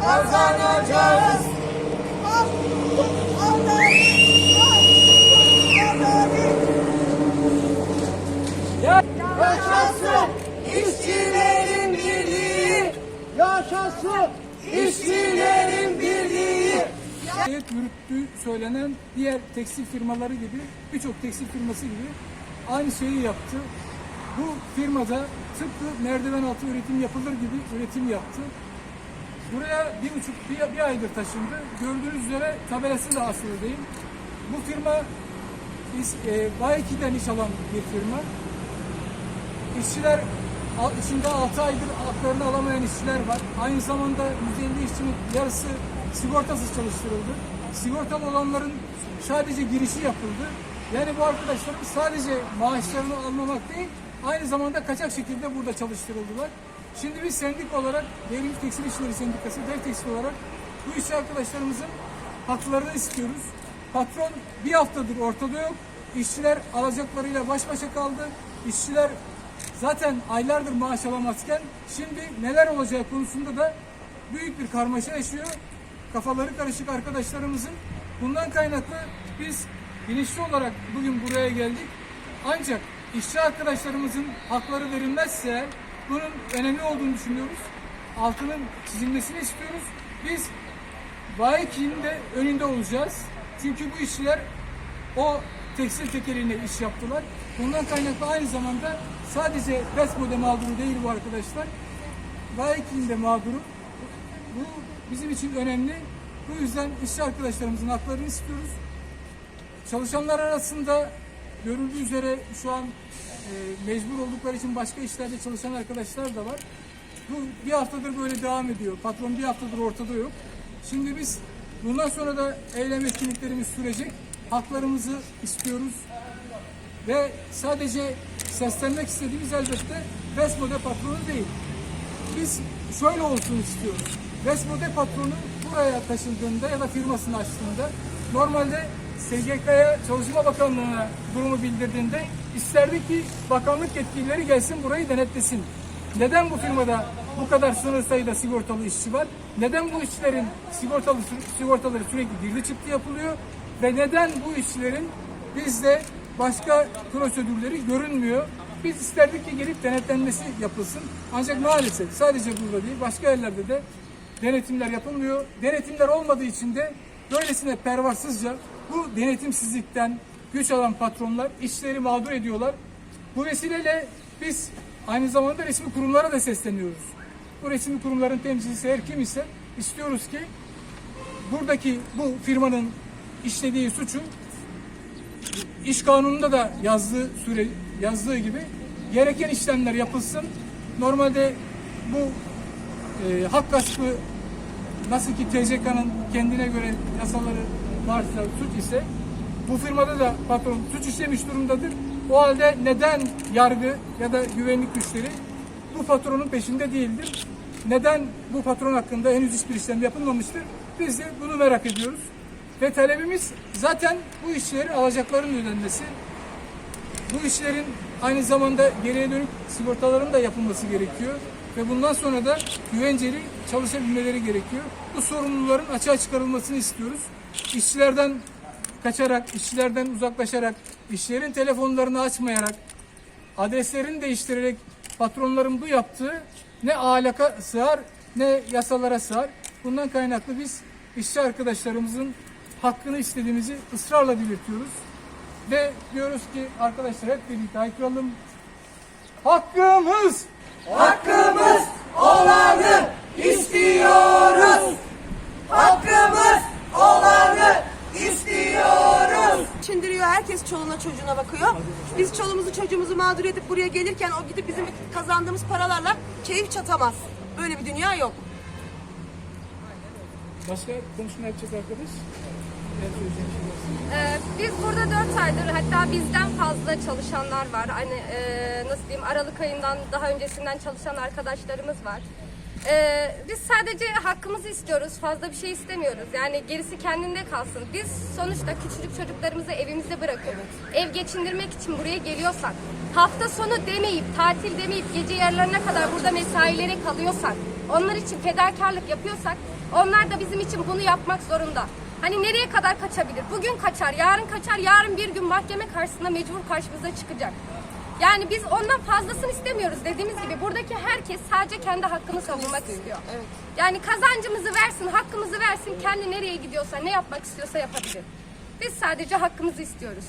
kazanacağız. Yaşasın işçilerin birliği. Yaşasın işçilerin birliği. Heyet yürüttüğü söylenen diğer tekstil firmaları gibi birçok tekstil firması gibi aynı şeyi yaptı. Bu firmada tıpkı merdiven altı üretim yapılır gibi üretim yaptı. Buraya bir buçuk bir, bir aydır taşındı. Gördüğünüz üzere tabelası da asılı değil. Bu firma e, Bayiki'den iş alan bir firma. İşçiler içinde 6 aydır haklarını alamayan işçiler var. Aynı zamanda 150 işçinin yarısı sigortasız çalıştırıldı. Sigortalı olanların sadece girişi yapıldı. Yani bu arkadaşlarımız sadece maaşlarını almamak değil, aynı zamanda kaçak şekilde burada çalıştırıldılar. Şimdi biz sendik olarak, Devrim Tekstil İşleri Sendikası, Dev Tekstil olarak bu işçi arkadaşlarımızın haklarını istiyoruz. Patron bir haftadır ortada yok. İşçiler alacaklarıyla baş başa kaldı. İşçiler zaten aylardır maaş alamazken şimdi neler olacağı konusunda da büyük bir karmaşa yaşıyor. Kafaları karışık arkadaşlarımızın. Bundan kaynaklı biz bilinçli olarak bugün buraya geldik. Ancak işçi arkadaşlarımızın hakları verilmezse bunun önemli olduğunu düşünüyoruz. Altının çizilmesini istiyoruz. Biz Bayiki'nin de önünde olacağız. Çünkü bu işçiler o tekstil tekeline iş yaptılar. Bundan kaynaklı aynı zamanda sadece Vesmo'da mağduru değil bu arkadaşlar. Bayiki'nin de mağduru. Bu bizim için önemli. Bu yüzden işçi arkadaşlarımızın haklarını istiyoruz. Çalışanlar arasında görüldüğü üzere şu an e, mecbur oldukları için başka işlerde çalışan arkadaşlar da var. Bu bir haftadır böyle devam ediyor. Patron bir haftadır ortada yok. Şimdi biz bundan sonra da eylem etkinliklerimiz sürecek. Haklarımızı istiyoruz. Ve sadece seslenmek istediğimiz elbette Vesmode patronu değil. Biz şöyle olsun istiyoruz. Vesmode patronu buraya taşındığında ya da firmasını açtığında normalde SGK'ya Çalışma Bakanlığı'na durumu bildirdiğinde isterdik ki bakanlık yetkilileri gelsin burayı denetlesin. Neden bu firmada bu kadar sınır sayıda sigortalı işçi var? Neden bu işçilerin sigortalı sigortaları sürekli girdi çıktı yapılıyor? Ve neden bu işçilerin bizde başka prosedürleri görünmüyor? Biz isterdik ki gelip denetlenmesi yapılsın. Ancak maalesef sadece burada değil başka yerlerde de denetimler yapılmıyor. Denetimler olmadığı için de böylesine pervasızca bu denetimsizlikten güç alan patronlar işleri mağdur ediyorlar. Bu vesileyle biz aynı zamanda resmi kurumlara da sesleniyoruz. Bu resmi kurumların temsilcisi her kim ise istiyoruz ki buradaki bu firmanın işlediği suçun iş kanununda da yazdığı süre yazdığı gibi gereken işlemler yapılsın. Normalde bu e, hak gaspı nasıl ki TCK'nın kendine göre yasaları varsa suç ise bu firmada da patron suç işlemiş durumdadır. O halde neden yargı ya da güvenlik güçleri bu patronun peşinde değildir? Neden bu patron hakkında henüz hiçbir işlem yapılmamıştır? Biz de bunu merak ediyoruz. Ve talebimiz zaten bu işçilerin alacaklarının ödenmesi. Bu işlerin aynı zamanda geriye dönük sigortaların da yapılması gerekiyor. Ve bundan sonra da güvenceli çalışabilmeleri gerekiyor. Bu sorumluların açığa çıkarılmasını istiyoruz. İşçilerden kaçarak, işçilerden uzaklaşarak, işçilerin telefonlarını açmayarak, adreslerini değiştirerek patronların bu yaptığı ne ahlaka sığar ne yasalara sığar. Bundan kaynaklı biz işçi arkadaşlarımızın hakkını istediğimizi ısrarla belirtiyoruz. Ve diyoruz ki arkadaşlar hep birlikte haykıralım. Hakkımız! Hakkımız olanı istiyoruz. Hakkımız olanı istiyoruz. Çindiriyor, herkes çoluğuna çocuğuna bakıyor. Biz çoluğumuzu çocuğumuzu mağdur edip buraya gelirken o gidip bizim kazandığımız paralarla keyif çatamaz. Böyle bir dünya yok. Başka konuşma yapacak arkadaş? Ee, biz burada 4 aydır hatta bizden fazla çalışanlar var. Hani e, nasıl diyeyim Aralık ayından daha öncesinden çalışan arkadaşlarımız var. Ee, biz sadece hakkımızı istiyoruz. Fazla bir şey istemiyoruz. Yani gerisi kendinde kalsın. Biz sonuçta küçücük çocuklarımızı evimizde bırakıp ev geçindirmek için buraya geliyorsak, hafta sonu demeyip, tatil demeyip gece yarılarına kadar burada mesailere kalıyorsak, onlar için fedakarlık yapıyorsak onlar da bizim için bunu yapmak zorunda. Hani nereye kadar kaçabilir? Bugün kaçar, yarın kaçar, yarın bir gün mahkeme karşısında mecbur karşımıza çıkacak. Yani biz ondan fazlasını istemiyoruz. Dediğimiz gibi buradaki herkes sadece kendi hakkını savunmak istiyor. Yani kazancımızı versin, hakkımızı versin, kendi nereye gidiyorsa, ne yapmak istiyorsa yapabilir. Biz sadece hakkımızı istiyoruz.